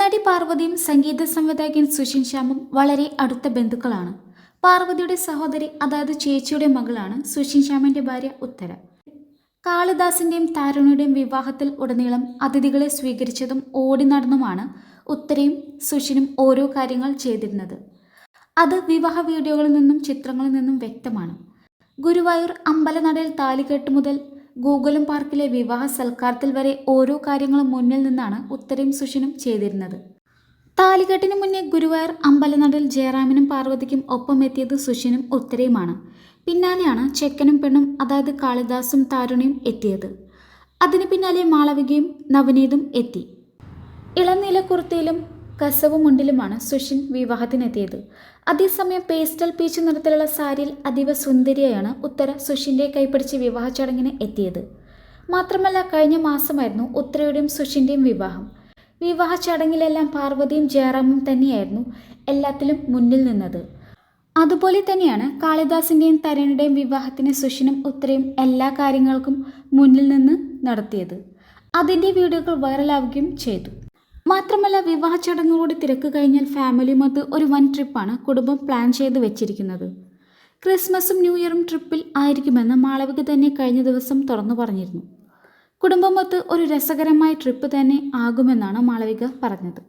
നടി പാർവതിയും സംഗീത സംവിധായകൻ സുഷിൻ ശ്യാമും വളരെ അടുത്ത ബന്ധുക്കളാണ്. പാർവതിയുടെ സഹോദരി അതായത് ചേച്ചിയുടെ മകളാണ് സുഷിൻ ശ്യാമിന്റെ ഭാര്യ ഉത്തര. കാളിദാസിന്റെയും താരുണിയുടെയും വിവാഹത്തിൽ ഉടനീളം അതിഥികളെ സ്വീകരിച്ചതും ഓടി നടന്നുമാണ് ഉത്തരയും സുഷിനും ഓരോ കാര്യങ്ങൾ ചെയ്തിരുന്നത്. അത് വിവാഹ വീഡിയോകളിൽ നിന്നും ചിത്രങ്ങളിൽ നിന്നും വ്യക്തമാണ്. ഗുരുവായൂർ അമ്പലനടയിൽ താലികെട്ട് മുതൽ ഗൂഗിളും പാർക്കിലെ വിവാഹ സൽക്കാരത്തിൽ വരെ ഓരോ കാര്യങ്ങളും മുന്നിൽ നിന്നാണ് ഉത്തരയും സുഷിനും ചെയ്തിരുന്നത്. താലികെട്ടിന് മുന്നേ ഗുരുവായൂർ അമ്പലനാടിൽ ജയറാമിനും പാർവതിക്കും ഒപ്പം എത്തിയത് സുഷിനും ഉത്തരയുമാണ്. പിന്നാലെയാണ് ചെക്കനും പെണ്ണും അതായത് കാളിദാസും താരുണിയും എത്തിയത്. അതിന് പിന്നാലെ മാളവികയും നവനീതും എത്തി. ഇളനീല കുർത്തിയിലും കസവ് മുണ്ടിലുമാണ് സുഷിൻ വിവാഹത്തിനെത്തിയത്. അതേസമയം പേസ്റ്റൽ പീച്ച് നിറത്തിലുള്ള സാരിയിൽ അതീവ സുന്ദരിയാണ് ഉത്തര സുഷിന്റെ കൈപ്പിടിച്ച് വിവാഹ ചടങ്ങിന് എത്തിയത്. മാത്രമല്ല കഴിഞ്ഞ മാസമായിരുന്നു ഉത്തരയുടെയും സുഷിന്റെയും വിവാഹം. വിവാഹ ചടങ്ങിലെല്ലാം പാർവതിയും ജയറാമും തന്നെയായിരുന്നു എല്ലാത്തിലും മുന്നിൽ നിന്നത്. അതുപോലെ തന്നെയാണ് കാളിദാസിന്റെയും തരണിയുടെയും വിവാഹത്തിന് സുഷിനും ഉത്തരയും എല്ലാ കാര്യങ്ങൾക്കും മുന്നിൽ നിന്ന് നടത്തിയത്. അതിന്റെ വീഡിയോകൾ വൈറലാവുകയും ചെയ്തു. മാത്രമല്ല വിവാഹ ചടങ്ങുകൂടി തിരക്ക് കഴിഞ്ഞാൽ ഫാമിലിയുമൊത്ത് ഒരു വൻ ട്രിപ്പാണ് കുടുംബം പ്ലാൻ ചെയ്ത് വെച്ചിരിക്കുന്നത്. ക്രിസ്മസും ന്യൂ ഇയറും ട്രിപ്പിൽ ആയിരിക്കുമെന്ന് മാളവിക തന്നെ കഴിഞ്ഞ ദിവസം തുറന്നു പറഞ്ഞിരുന്നു. കുടുംബമൊത്ത് ഒരു രസകരമായ ട്രിപ്പ് തന്നെ ആകുമെന്നാണ് മാളവിക പറഞ്ഞത്.